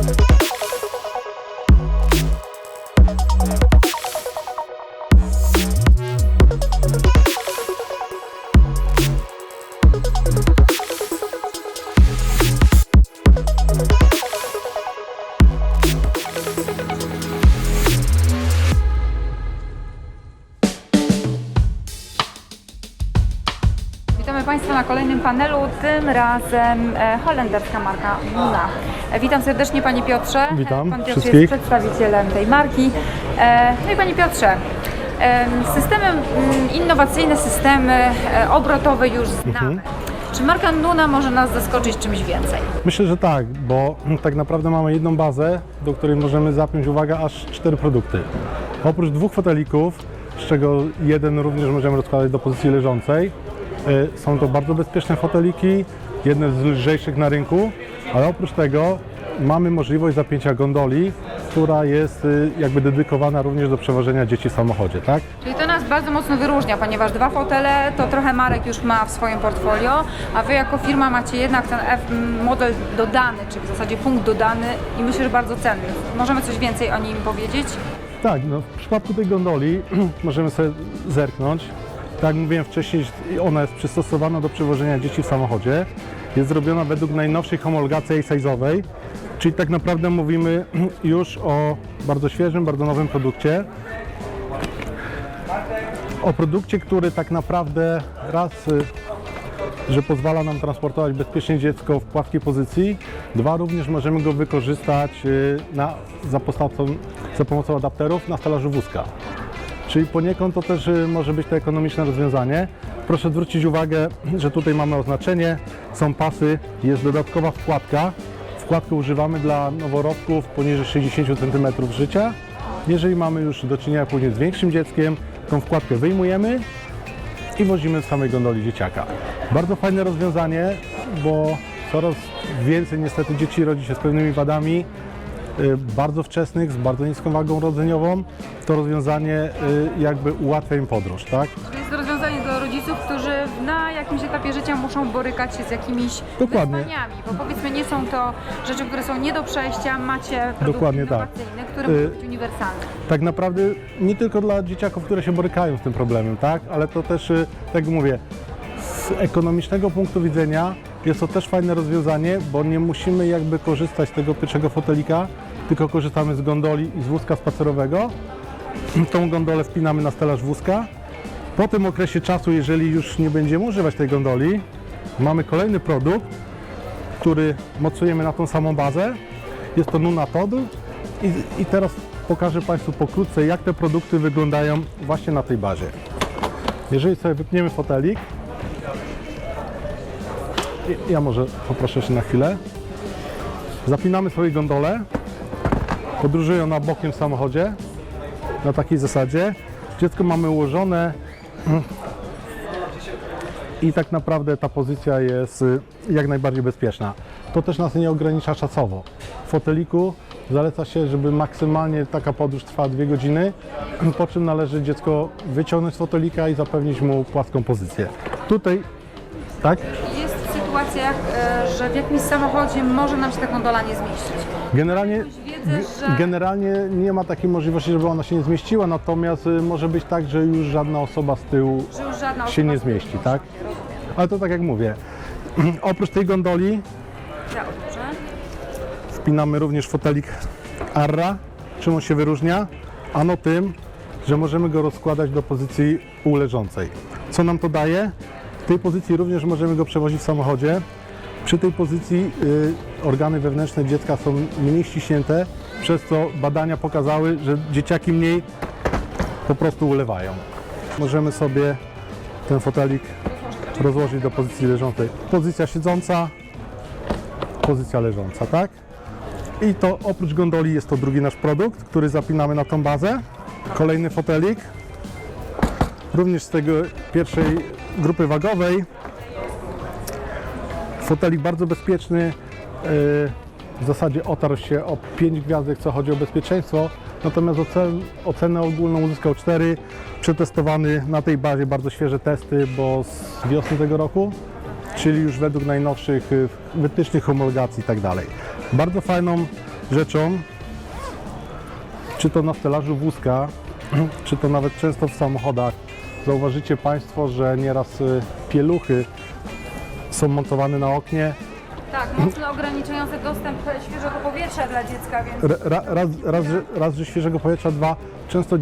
Thank na kolejnym panelu, tym razem e, holenderska marka Luna. E, witam serdecznie Panie Piotrze. Witam Pan Piotr wszystkich. jest przedstawicielem tej marki. E, no i Panie Piotrze, systemy, mm, innowacyjne systemy obrotowe już znamy. Mhm. Czy marka Luna może nas zaskoczyć czymś więcej? Myślę, że tak, bo tak naprawdę mamy jedną bazę, do której możemy zapiąć, uwaga, aż cztery produkty. Oprócz dwóch fotelików, z czego jeden również możemy rozkładać do pozycji leżącej, są to bardzo bezpieczne foteliki, jedne z lżejszych na rynku, ale oprócz tego mamy możliwość zapięcia gondoli, która jest y, jakby dedykowana również do przewożenia dzieci w samochodzie, tak? Czyli to nas bardzo mocno wyróżnia, ponieważ dwa fotele to trochę marek już ma w swoim portfolio, a Wy jako firma macie jednak ten F model dodany, czyli w zasadzie punkt dodany i myślę, że bardzo cenny. Możemy coś więcej o nim powiedzieć? Tak, no, w przypadku tej gondoli możemy sobie zerknąć. Tak jak mówiłem wcześniej, ona jest przystosowana do przewożenia dzieci w samochodzie. Jest zrobiona według najnowszej homologacji size'owej, czyli tak naprawdę mówimy już o bardzo świeżym, bardzo nowym produkcie. O produkcie, który tak naprawdę raz y, że pozwala nam transportować bezpiecznie dziecko w płaskiej pozycji. Dwa, również możemy go wykorzystać y, na, za, pomocą, za pomocą adapterów na stelażu wózka. Czyli poniekąd to też y, może być to ekonomiczne rozwiązanie. Proszę zwrócić uwagę, że tutaj mamy oznaczenie, są pasy, jest dodatkowa wkładka. Wkładkę używamy dla noworodków poniżej 60 cm życia. Jeżeli mamy już do czynienia później z większym dzieckiem, tą wkładkę wyjmujemy, i wozimy z samej gondoli dzieciaka. Bardzo fajne rozwiązanie, bo coraz więcej niestety dzieci rodzi się z pewnymi wadami, bardzo wczesnych, z bardzo niską wagą rodzeniową. To rozwiązanie y, jakby ułatwia im podróż, tak? To jest rozwiązanie dla rodziców, którzy na jakimś etapie życia muszą borykać się z jakimiś Dokładnie. wyzwaniami, bo powiedzmy nie są to rzeczy, które są nie do przejścia, macie Dokładnie tak. który Y- być uniwersalny. Tak naprawdę nie tylko dla dzieciaków, które się borykają z tym problemem, tak? Ale to też, y, tak jak mówię, z ekonomicznego punktu widzenia jest to też fajne rozwiązanie, bo nie musimy jakby korzystać z tego pierwszego fotelika, tylko korzystamy z gondoli i z wózka spacerowego. Tą gondolę wpinamy na stelaż wózka. Po tym okresie czasu, jeżeli już nie będziemy używać tej gondoli, mamy kolejny produkt, który mocujemy na tą samą bazę. Jest to Nuna Todd i, i teraz pokażę Państwu pokrótce, jak te produkty wyglądają właśnie na tej bazie. Jeżeli sobie wypniemy fotelik, ja może poproszę się na chwilę, zapinamy sobie gondolę, podróżuje ona bokiem w samochodzie, na takiej zasadzie. Dziecko mamy ułożone i tak naprawdę ta pozycja jest y, jak najbardziej bezpieczna. To też nas nie ogranicza czasowo. W foteliku zaleca się, żeby maksymalnie taka podróż trwała 2 godziny, po czym należy dziecko wyciągnąć z fotelika i zapewnić mu płaską pozycję. Tutaj, tak? Jest w sytuacjach, e, że w jakimś samochodzie może nam się ta gondola nie zmieścić. Generalnie, Że generalnie nie ma takiej możliwości, żeby ona się nie zmieściła, natomiast y, może być tak, że już żadna osoba z tyłu że już żadna się osoba nie z tyłu zmieści, tak? Ale to tak jak mówię, oprócz tej gondoli Ja, wpinamy również fotelik Arra. Czym on się wyróżnia? Ano tym, że możemy go rozkładać do pozycji półleżącej. Co nam to daje? W tej pozycji również możemy go przewozić w samochodzie. Przy tej pozycji y, organy wewnętrzne dziecka są mniej ściśnięte, przez co badania pokazały, że dzieciaki mniej po prostu ulewają. Możemy sobie ten fotelik rozłożyć do pozycji leżącej. Pozycja siedząca, pozycja leżąca, tak? I to oprócz gondoli jest to drugi nasz produkt, który zapinamy na tą bazę. Kolejny fotelik, również z tego pierwszej grupy wagowej. Fotelik bardzo bezpieczny. yy, W zasadzie otarł się o 5 gwiazdek, co chodzi o bezpieczeństwo. Natomiast ocen, ocenę ogólną uzyskał 4. Przetestowany na tej bazie bardzo świeże testy, bo z wiosny tego roku, czyli już według najnowszych y, wytycznych homologacji i tak dalej. Bardzo fajną rzeczą, czy to na stelażu wózka, czy to nawet często w samochodach, zauważycie Państwo, że nieraz y, pieluchy są montowane na oknie. Tak, mocno ograniczające dostęp świeżego powietrza dla dziecka, więc Ra- Ra, raz, raz, że- raz, że świeżego powietrza, dwa, często y,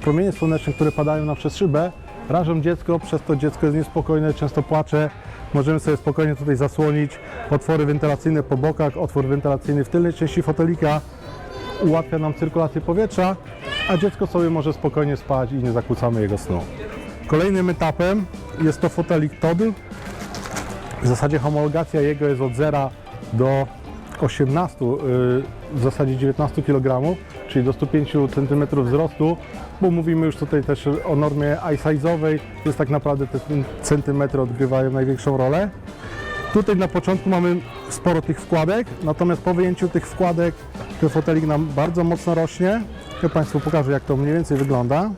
promienie słoneczne, które padają na przez szybę, rażą dziecko, przez to dziecko jest niespokojne, często płacze. Możemy sobie spokojnie tutaj zasłonić otwory wentylacyjne po bokach, otwór wentylacyjny w tylnej części fotelika ułatwia nam cyrkulację powietrza, a dziecko sobie może spokojnie spać i nie zakłócamy jego snu. Kolejnym etapem jest to fotelik Todd, w zasadzie homologacja jego jest od 0 do 18, yy, w zasadzie 19 kg, czyli do 105 cm wzrostu, bo mówimy już tutaj też o normie i-size'owej, więc tak naprawdę te centymetry odgrywają największą rolę. Tutaj na początku mamy sporo tych wkładek, natomiast po wyjęciu tych wkładek ten fotelik nam bardzo mocno rośnie. Ja Państwu pokażę jak to mniej więcej wygląda.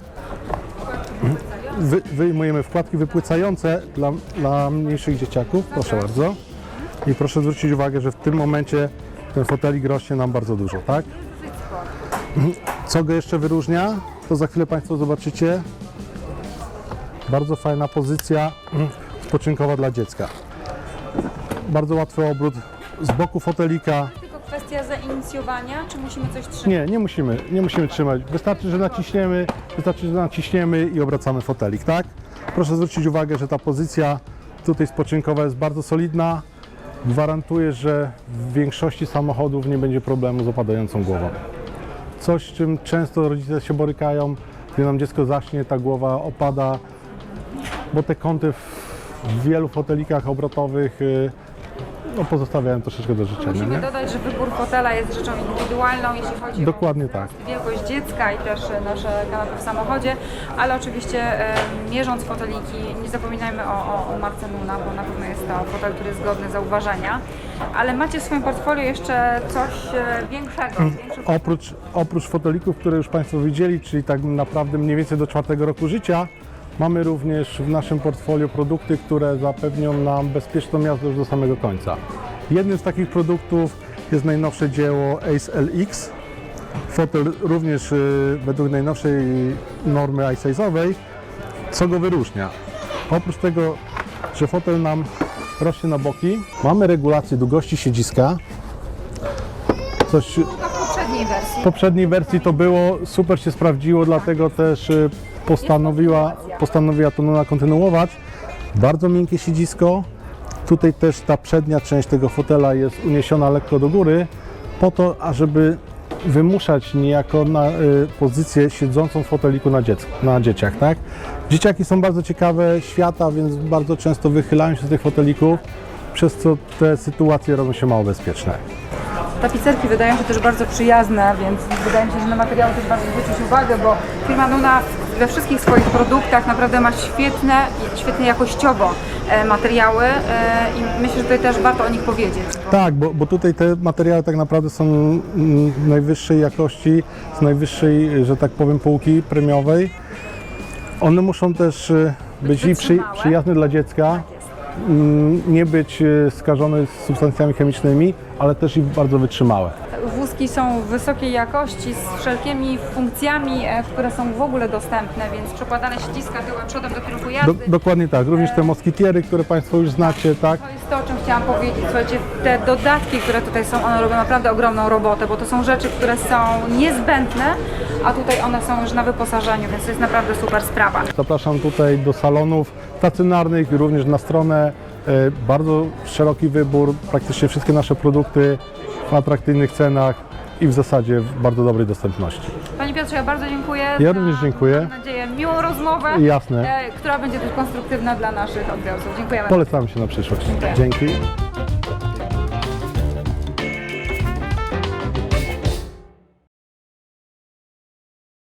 Wy, wyjmujemy wkładki wypłycające dla, dla mniejszych dzieciaków, proszę bardzo. I proszę zwrócić uwagę, że w tym momencie ten fotelik rośnie nam bardzo dużo, tak? Co go jeszcze wyróżnia, to za chwilę Państwo zobaczycie. Bardzo fajna pozycja spoczynkowa dla dziecka. Bardzo łatwy obrót z boku fotelika. Kwestia zainicjowania, czy musimy coś trzymać? Nie, nie musimy, nie musimy trzymać. Wystarczy, że naciśniemy, wystarczy, że naciśniemy i obracamy fotelik, tak? Proszę zwrócić uwagę, że ta pozycja tutaj spoczynkowa jest bardzo solidna. Gwarantuję, że w większości samochodów nie będzie problemu z opadającą głową. Coś, z czym często rodzice się borykają, gdy nam dziecko zaśnie, ta głowa opada, bo te kąty w w wielu fotelikach obrotowych y, no, pozostawiają troszeczkę do życzenia. Musimy Nie? dodać, że wybór fotela jest rzeczą indywidualną, jeśli chodzi Dokładnie o tak. wielkość dziecka i też nasze kanapy w samochodzie, ale oczywiście mierząc foteliki, nie zapominajmy o, o, o marce Nuna, bo na pewno jest to fotel, który jest godny zauważenia. Ale macie w swoim portfolio jeszcze coś e, większego, większych Oprócz, oprócz fotelików, które już Państwo widzieli, czyli tak naprawdę mniej więcej do czwartego roku życia, mamy również w naszym portfolio produkty, które zapewnią nam bezpieczną jazdę już do samego końca. Jednym z takich produktów jest najnowsze dzieło Ace LX. Fotel również y, według najnowszej normy iSize'owej. Co go wyróżnia? Oprócz tego, że fotel nam rośnie na boki, mamy regulację długości siedziska. Coś, w poprzedniej wersji. poprzedniej wersji to było, super się sprawdziło, dlatego też y, postanowiła, postanowiła to Nuna kontynuować. Bardzo miękkie siedzisko. Tutaj też ta przednia część tego fotela jest uniesiona lekko do góry, po to, ażeby wymuszać niejako na y, pozycję siedzącą w foteliku na, dziecku, na dzieciach. Tak? Dzieciaki są bardzo ciekawe świata, więc bardzo często wychylają się z tych fotelików, przez co te sytuacje robią się mało bezpieczne. Tapicerki wydają się też bardzo przyjazne, więc wydaje mi się, że na materiały też bardzo zwrócić uwagę, bo firma Nuna we wszystkich swoich produktach naprawdę ma świetne, świetne jakościowo e, materiały e, i myślę, że tutaj też warto o nich powiedzieć. Bo Tak, bo, bo tutaj te materiały tak naprawdę są mm, najwyższej jakości, z najwyższej, że tak powiem, półki premiowej. One muszą też y, być i przy, przyjazne dla dziecka, mm, nie być skażone substancjami chemicznymi, ale też i bardzo wytrzymałe. Są wysokiej jakości z wszelkimi funkcjami, e, które są w ogóle dostępne, więc przekładane siedziska tyłem przodem do kierunku Do, jazdy. dokładnie tak, również te moskitiery, które Państwo już znacie, tak? To jest to, o czym chciałam powiedzieć. Słuchajcie, te dodatki, które tutaj są, one robią naprawdę ogromną robotę, bo to są rzeczy, które są niezbędne, a tutaj one są już na wyposażeniu, więc to jest naprawdę super sprawa. Zapraszam tutaj do salonów stacjonarnych, również na stronę. E, Bardzo szeroki wybór, praktycznie wszystkie nasze produkty w atrakcyjnych cenach i w zasadzie w bardzo dobrej dostępności. Panie Piotrze, ja bardzo dziękuję. Ja również dziękuję. Mam nadzieję miłą rozmowę, Jasne. e, która będzie też konstruktywna dla naszych odbiorców. Dziękujemy. Polecamy się na przyszłość. Dzięki.